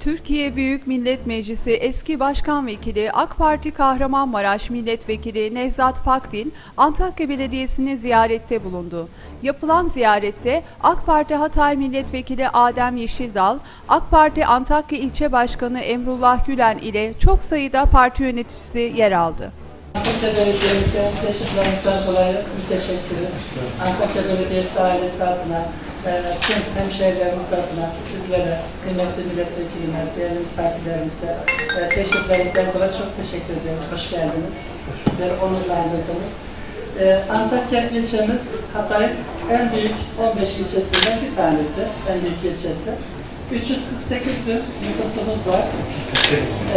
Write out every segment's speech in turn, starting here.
Türkiye Büyük Millet Meclisi eski Başkan Vekili AK Parti Kahramanmaraş Milletvekili Nevzat Pakdil Antakya Belediyesi'ni ziyarette bulundu. Yapılan ziyarette AK Parti Hatay Milletvekili Adem Yeşildal, AK Parti Antakya İlçe Başkanı Emrullah Gülen ile çok sayıda parti yöneticisi yer aldı. Antakya Belediye'mize teşekkürlerimizden dolayı müteşekkiriz. Antakya Belediyesi ailesi adına, tüm hemşehrilerimiz adına, sizlere, kıymetli milletvekilime, değerli misafirlerimize e, teşekkürlerinizden dolayı çok teşekkür ediyorum. Hoş geldiniz. Bizleri onurlandırdınız. E, Antakya ilçemiz Hatay'ın en büyük 15 ilçesinden bir tanesi, en büyük ilçesi. 348 bin nüfusumuz var.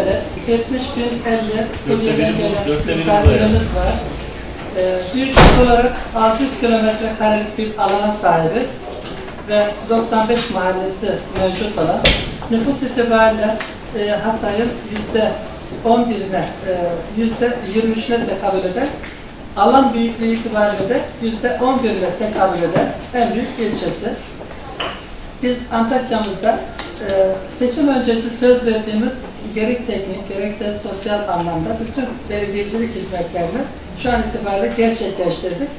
Evet, 70 bin 50 Suriye'den gelen misafirlerimiz var. Ee, büyüklük olarak 600 kilometre karelik bir alana sahibiz ve 95 mahallesi mevcut olan nüfus itibariyle e, Hatay'ın yüzde 11'ine, e, yüzde 23'üne tekabül eden alan büyüklüğü itibariyle de yüzde 11'ine tekabül eden en büyük ilçesi. Biz Antakya'mızda e, seçim öncesi söz verdiğimiz gerek teknik gerekse sosyal anlamda bütün belediyecilik hizmetlerini şu an itibariyle gerçekleştirdik.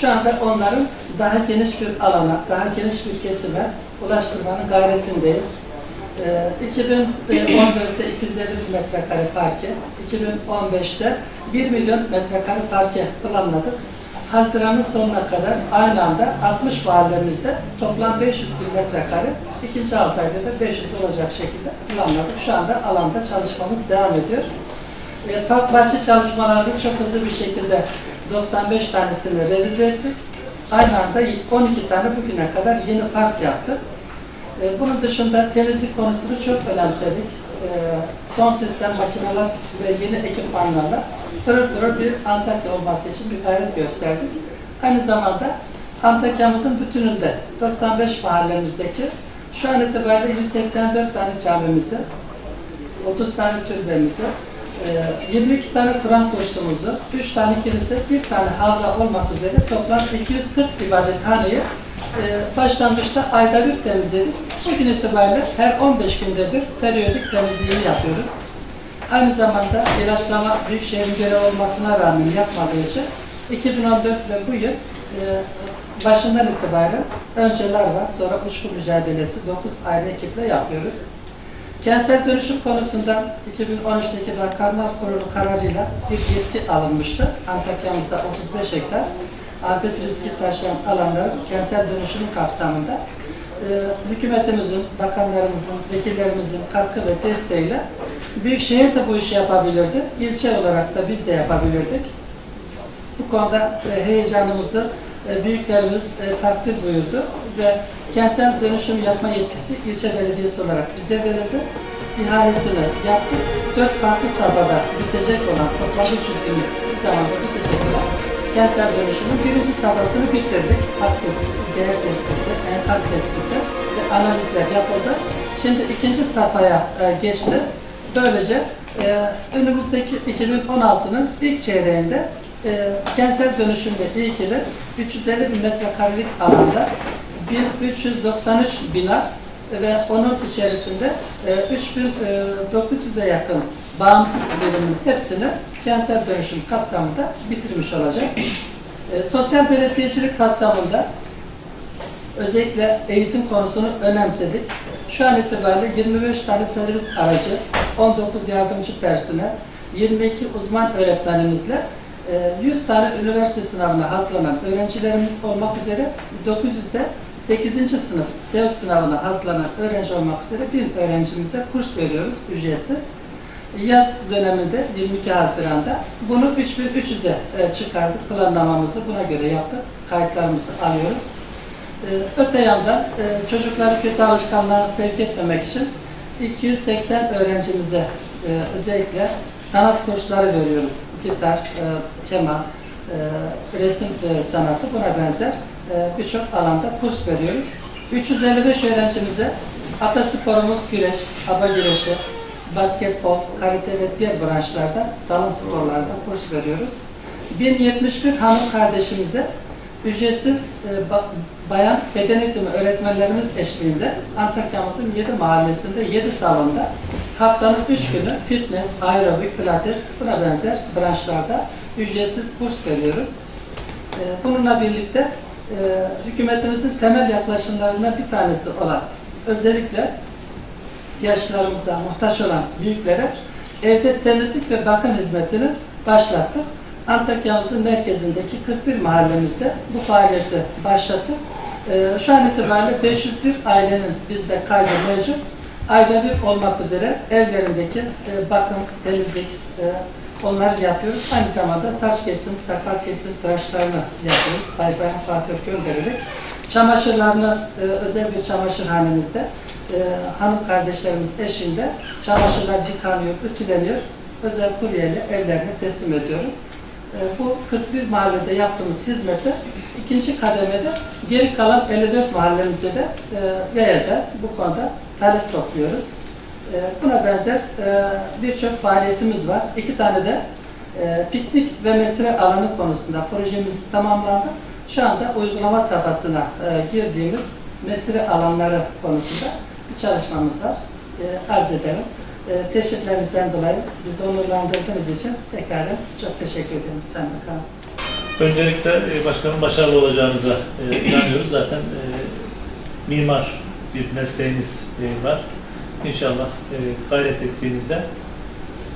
Şu anda onların daha geniş bir alana, daha geniş bir kesime ulaştırmanın gayretindeyiz. E, 2014'te 250 bin metrekare parke, 2015'te 1 milyon metrekare parke planladık. Haziran'ın sonuna kadar aynı anda 60 mahallemizde toplam 500 bin metrekare, ikinci 6 ayda da 500 olacak şekilde planladık. Şu anda alanda çalışmamız devam ediyor. E, park bahçe çalışmalarını çok hızlı bir şekilde 95 tanesini revize ettik. Aynı anda 12 tane bugüne kadar yeni park yaptık. E, bunun dışında temizlik konusunu çok önemsedik. E, son sistem makineler ve yeni ekipmanlarla pırıl pırıl bir Antakya olması için bir gayret gösterdik. Aynı zamanda Antakya'mızın bütününde 95 mahallemizdeki şu an itibariyle 184 tane camimizi, 30 tane türbemizi, e, 22 tane Kur'an kursumuzu, 3 tane kilise, 1 tane havra olmak üzere toplam 240 ibadethaneyi e, başlangıçta ayda bir temizledik. Bugün itibariyle her 15 günde bir periyodik temizliğini yapıyoruz. Aynı zamanda ilaçlama Büyükşehir'in görevi olmasına rağmen yapmadığı için 2014 ve bu yıl e, başından itibaren önceler var, sonra uçku mücadelesi 9 ayrı ekiple yapıyoruz. Kentsel dönüşüm konusunda 2013'teki Bakanlar Kurulu kararıyla bir yetki alınmıştı. Antakya'mızda 35 hektar afet riski taşıyan alanların kentsel dönüşümü kapsamında e, hükümetimizin, bakanlarımızın, vekillerimizin katkı ve desteğiyle Büyükşehir de bu işi yapabilirdi. İlçe olarak da biz de yapabilirdik. Bu konuda e, heyecanımızı e, büyüklerimiz e, takdir buyurdu ve kentsel dönüşüm yapma yetkisi ilçe belediyesi olarak bize verildi. İhalesini yaptık. Dört farklı safhada bitecek olan toplam 300 günlük bir zamanda bitecek olan kentsel dönüşümün birinci safhasını bitirdik. Hak tespiti, değer tespiti, enkaz tespiti ve analizler yapıldı. Şimdi ikinci safhaya e, geçti. Böylece önümüzdeki 2016'nın ilk çeyreğinde e, kentsel dönüşümle ilgili 350 bin metrekarelik alanda 1393 bina ve onun içerisinde e, 3900'e yakın bağımsız birimin hepsini kentsel dönüşüm kapsamında bitirmiş olacağız. E, sosyal belediyecilik kapsamında özellikle eğitim konusunu önemsedik. Şu an itibariyle 25 tane servis aracı, 19 yardımcı personel, 22 uzman öğretmenimizle 100 tane üniversite sınavına hazırlanan öğrencilerimiz olmak üzere 900'de 8. sınıf TEOK sınavına hazırlanan öğrenci olmak üzere 1000 öğrencimize kurs veriyoruz ücretsiz. Yaz döneminde 22 Haziran'da bunu 3300'e e, çıkardık. Planlamamızı buna göre yaptık. Kayıtlarımızı alıyoruz. Ee, Öte yandan e, çocukları kötü alışkanlığa sevk etmemek için 280 öğrencimize e, özellikle sanat kursları veriyoruz. Gitar, e, keman, e, resim e, sanatı buna benzer e, birçok alanda kurs veriyoruz. 355 öğrencimize atasporumuz güreş, hava güreşi, basketbol, karate ve diğer branşlarda salon sporlarda kurs veriyoruz. 1071 hanım kardeşimize ücretsiz e, ba- bayan beden eğitimi öğretmenlerimiz eşliğinde Antakya'mızın 7 mahallesinde 7 salonda haftanın 3 günü fitness, aerobik, pilates buna benzer branşlarda ücretsiz kurs veriyoruz. E, Bununla birlikte e, hükümetimizin temel yaklaşımlarından bir tanesi olan özellikle yaşlarımıza muhtaç olan büyüklere evde temizlik ve bakım hizmetini başlattık. Antakya'mızın merkezindeki 41 mahallemizde bu faaliyeti başlattık. Ee, şu an itibariyle 501 ailenin bizde kaydı mevcut. Ayda bir olmak üzere evlerindeki e, bakım, temizlik, e, onları yapıyoruz. Aynı zamanda saç kesim, sakal kesim tıraşlarını yapıyoruz. Bay bayan kuaför göndererek. Çamaşırlarını e, özel bir çamaşırhanemizde e, hanım kardeşlerimiz eşliğinde çamaşırlar yıkanıyor, ütüleniyor. Özel kuryeyle evlerine teslim ediyoruz. E, bu 41 mahallede yaptığımız hizmeti ikinci kademede geri kalan 54 mahallemize de e, yayacağız. Bu konuda talep topluyoruz. E, buna benzer e, birçok faaliyetimiz var. İki tane de e, piknik ve mesire alanı konusunda projemiz tamamlandı. Şu anda uygulama safhasına e, girdiğimiz mesire alanları konusunda bir çalışmamız var. E, arz ederim. Teşekkürlerinizden dolayı bizi onurlandırdığınız için tekrar çok teşekkür ederim. Sen bakalım. Öncelikle başkanın başarılı olacağınıza inanıyoruz. Zaten mimar bir mesleğiniz e, var. İnşallah e, gayret ettiğinizde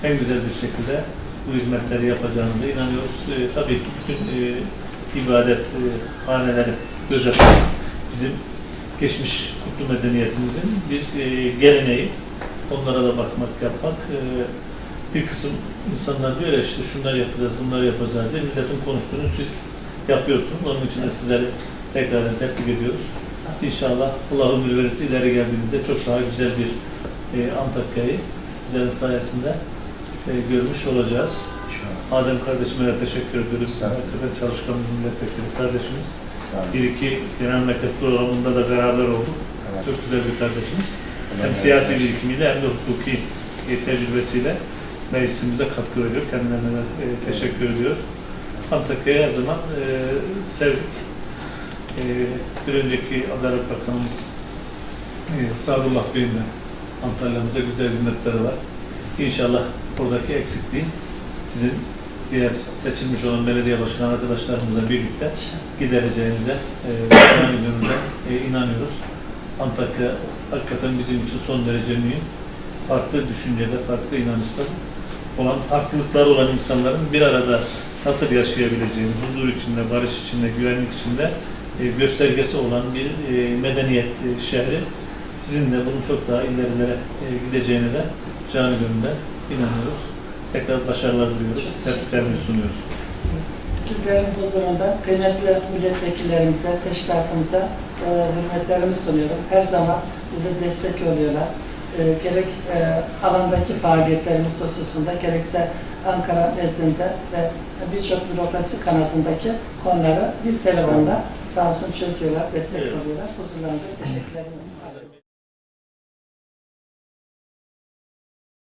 en güzel bir şekilde bu hizmetleri yapacağınıza inanıyoruz. E, tabii ki bütün ibadet e, haneleri gözetmek bizim geçmiş kutlu medeniyetimizin bir e, geleneği. Onlara da bakmak, yapmak. Bir kısım insanlar diyor ya işte şunları yapacağız, bunları yapacağız diye milletin konuştuğunu siz yapıyorsunuz. Onun için de sizleri tekrar tebrik ediyoruz. İnşallah Allah ömür verirse ileri geldiğimizde çok daha güzel bir e, Antakya'yı sizlerin sayesinde e, görmüş olacağız. Adem kardeşime de teşekkür ediyoruz. Hakikaten çalışkan bir milletvekili kardeşimiz. Bir iki genel merkez programında da beraber olduk. Çok güzel bir kardeşimiz. Hem siyasi birikimiyle hem de hukuki e, tecrübesiyle meclisimize katkı veriyor. Kendilerine de e, teşekkür ediyoruz. Antakya'ya her zaman e, sevdik. E, bir önceki Adalet Bakanımız e, Sadullah Bey'in de Antalya'mızda güzel hizmetleri var. İnşallah oradaki eksikliği sizin diğer seçilmiş olan belediye başkan arkadaşlarımızla birlikte gidereceğinize e, e, inanıyoruz. Antakya hakikaten bizim için son derece mühim. Farklı düşüncede, farklı inançta olan, farklılıklar olan insanların bir arada nasıl yaşayabileceğini, huzur içinde, barış içinde, güvenlik içinde göstergesi olan bir e, medeniyet e, şehri. Sizin de bunun çok daha ilerilere e, gideceğine de canı gönülden inanıyoruz. Tekrar başarılar diliyoruz. Tebriklerimizi sunuyoruz. Sizlerin huzurunda kıymetli milletvekillerimize, teşkilatımıza e, hürmetlerimi sunuyorum. Her zaman bize destek oluyorlar. E, gerek e, alandaki faaliyetlerimiz hususunda, gerekse Ankara nezdinde ve birçok bürokrasi kanadındaki konuları bir telefonda sağ olsun çözüyorlar, destek oluyorlar. Huzurlarınıza arz ediyorum.